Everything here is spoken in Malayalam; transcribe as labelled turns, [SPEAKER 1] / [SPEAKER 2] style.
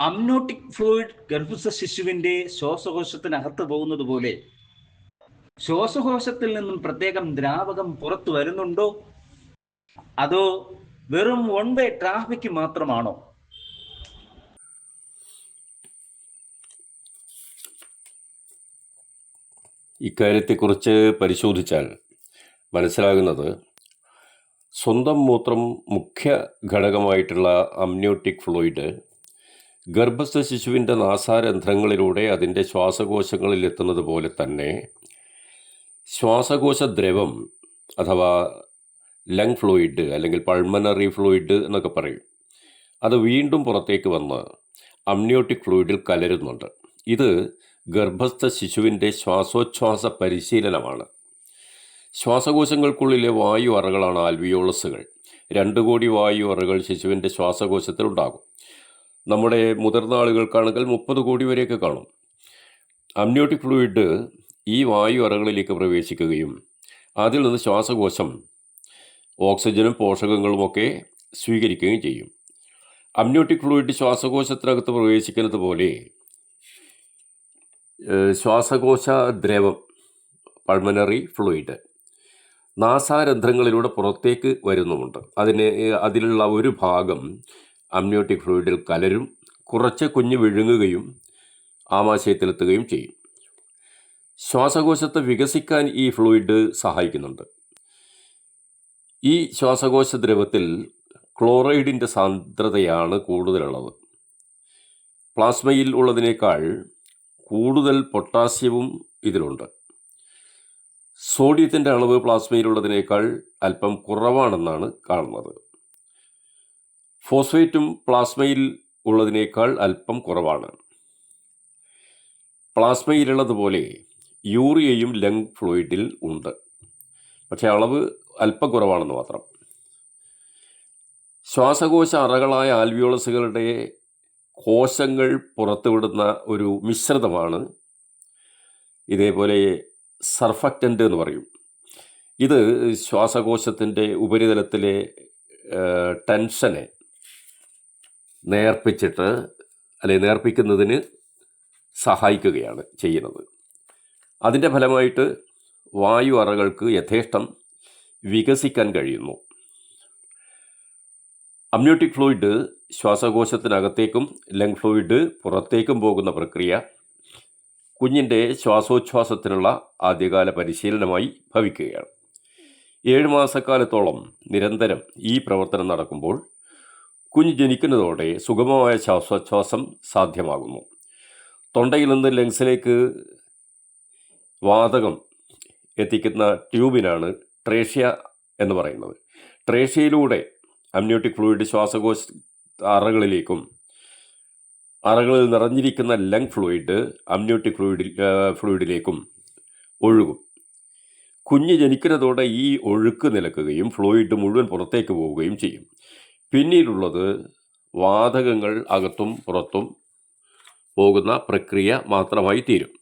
[SPEAKER 1] അമ്നോട്ടിക് ഫ്ലൂയിഡ് ഗർഭസ്ഥ ശിശുവിന്റെ ശ്വാസകോശത്തിനകത്ത് പോകുന്നത് പോലെ ശ്വാസകോശത്തിൽ നിന്നും പ്രത്യേകം ദ്രാവകം പുറത്തു വരുന്നുണ്ടോ? അതോ വെറും വൺ വേ ട്രാഫിക് മാത്രമാണോ?
[SPEAKER 2] ഇക്കാര്യത്തെക്കുറിച്ച് പരിശോധിച്ചാൽ മനസ്സിലാകുന്നത് സ്വന്തം മൂത്രം മുഖ്യ ഘടകമായിട്ടുള്ള അമ്നിയോട്ടിക് ഫ്ലൂയിഡ് ഗർഭസ്ഥ ശിശുവിന്റെ നാസാരന്ധ്രങ്ങളിലൂടെ അതിന്റെ ശ്വാസകോശങ്ങളിൽ എത്തുന്നത് പോലെ തന്നെ ശ്വാസകോശ ദ്രവം അഥവാ ലങ് ഫ്ലൂയിഡ് അല്ലെങ്കിൽ പൾമനറി ഫ്ലൂയിഡ് എന്നൊക്കെ പറയും. അത് വീണ്ടും പുറത്തേക്ക് വന്ന് അമ്നിയോട്ടിക് ഫ്ലൂയിഡിൽ കലരുന്നുണ്ട്. ഇത് ഗർഭസ്ഥ ശിശുവിന്റെ ശ്വാസോച്ഛ്വാസ പരിശീലനമാണ്. ശ്വാസകോശങ്ങൾക്കുള്ളിലെ വായു അറകളാണ് ആൽവിയോളസുകൾ. രണ്ട് കോടി വായു അറകൾ ശിശുവിന്റെ ശ്വാസകോശത്തിൽ ഉണ്ടാകും നമ്മുടെ മുതിർന്ന ആളുകൾക്കാണെങ്കിൽ മുപ്പത് കോടി വരെയൊക്കെ കാണും. അമ്നിയോട്ടിക് ഫ്ലൂയിഡ് ഈ വായു അറകളിലേക്ക് പ്രവേശിക്കുകയും അതിൽ നിന്ന് ശ്വാസകോശം ഓക്സിജനും പോഷകങ്ങളുമൊക്കെ സ്വീകരിക്കുകയും ചെയ്യും. അമ്നിയോട്ടിക് ഫ്ലൂയിഡ് ശ്വാസകോശത്തിനകത്ത് പ്രവേശിക്കുന്നത് പോലെ ശ്വാസകോശ ദ്രവം പൾമനറി ഫ്ലൂയിഡ് നാസാരന്ധ്രങ്ങളിലൂടെ പുറത്തേക്ക് വരുന്നുമുണ്ട്. അതിന് അതിലുള്ള ഒരു ഭാഗം അമ്നിയോട്ടിക് ഫ്ലൂയിഡിൽ കലരും കുറച്ച് കുഞ്ഞ് വിഴുങ്ങുകയും ആമാശയത്തിലെത്തുകയും ചെയ്യും. ശ്വാസകോശത്തെ വികസിക്കാൻ ഈ ഫ്ലൂയിഡ് സഹായിക്കുന്നുണ്ട്. ഈ ശ്വാസകോശ ദ്രവത്തിൽ ക്ലോറൈഡിന്റെ സാന്ദ്രതയാണ് കൂടുതലുള്ളത്. പ്ലാസ്മയിൽ ഉള്ളതിനേക്കാൾ കൂടുതൽ പൊട്ടാസ്യവും ഇതിലുണ്ട്. സോഡിയത്തിന്റെ അളവ് പ്ലാസ്മയിലുള്ളതിനേക്കാൾ അല്പം കുറവാണെന്നാണ് കാണുന്നത്. ഫോസ്ഫേറ്റും പ്ലാസ്മയിൽ ഉള്ളതിനേക്കാൾ അല്പം കുറവാണ്. പ്ലാസ്മയിലുള്ളതുപോലെ യൂറിയയും ലങ് ഫ്ലൂയിഡിൽ ഉണ്ട്. പക്ഷേ അളവ് അല്പം കുറവാണെന്ന് മാത്രം. ശ്വാസകോശ അറകളായ ആൽവിയോളസുകളുടെ കോശങ്ങൾ പുറത്തുവിടുന്ന ഒരു മിശ്രിതമാണ് ഇതേപോലെ സർഫക്റ്റന്റ് എന്ന് പറയും. ഇത് ശ്വാസകോശത്തിന്റെ ഉപരിതലത്തിലെ ടെൻഷനെ നേർപ്പിച്ചിട്ട് അല്ലെങ്കിൽ നേർപ്പിക്കുന്നതിന് സഹായിക്കുകയാണ് ചെയ്യുന്നത്. അതിന്റെ ഫലമായിട്ട് വായു അറകൾക്ക് യഥേഷ്ടം വികസിക്കാൻ കഴിയുന്നു. അമ്യൂട്ടിക് ഫ്ലൂയിഡ് ശ്വാസകോശത്തിനകത്തേക്കും ലങ് ഫ്ലൂയിഡ് പുറത്തേക്കും പോകുന്ന പ്രക്രിയ കുഞ്ഞിന്റെ ശ്വാസോച്ഛ്വാസത്തിനുള്ള ആദ്യകാല പരിശീലനമായി ഭവിക്കുകയാണ്. ഏഴ് മാസക്കാലത്തോളം നിരന്തരം ഈ പ്രവർത്തനം നടക്കുമ്പോൾ കുഞ്ഞ് ജനിക്കുന്നതോടെ സുഗമമായ ശ്വാസോച്ഛ്വാസം സാധ്യമാകുന്നു. തൊണ്ടയിൽ നിന്ന് ലങ്സിലേക്ക് വാതകം എത്തിക്കുന്ന ട്യൂബിനാണ് ട്രേഷ്യ എന്ന് പറയുന്നത്. ട്രേഷ്യയിലൂടെ അമ്നിയോട്ടിക് ഫ്ലൂയിഡ് ശ്വാസകോശ അറകളിലേക്കും അറകളിൽ നിറഞ്ഞിരിക്കുന്ന ലങ് ഫ്ലൂയിഡ് അമ്നിയോട്ടിക് ഫ്ലൂയിഡിൽ ഫ്ലൂയിഡിലേക്കും ഒഴുകും. കുഞ്ഞ് ജനിക്കുന്നതോടെ ഈ ഒഴുക്ക് നിലക്കുകയും ഫ്ലൂയിഡ് മുഴുവൻ പുറത്തേക്ക് പോവുകയും ചെയ്യും. പിന്നീടുള്ളത് വാതകങ്ങൾ അകത്തും പുറത്തും പോകുന്ന പ്രക്രിയ മാത്രമായി തീരും.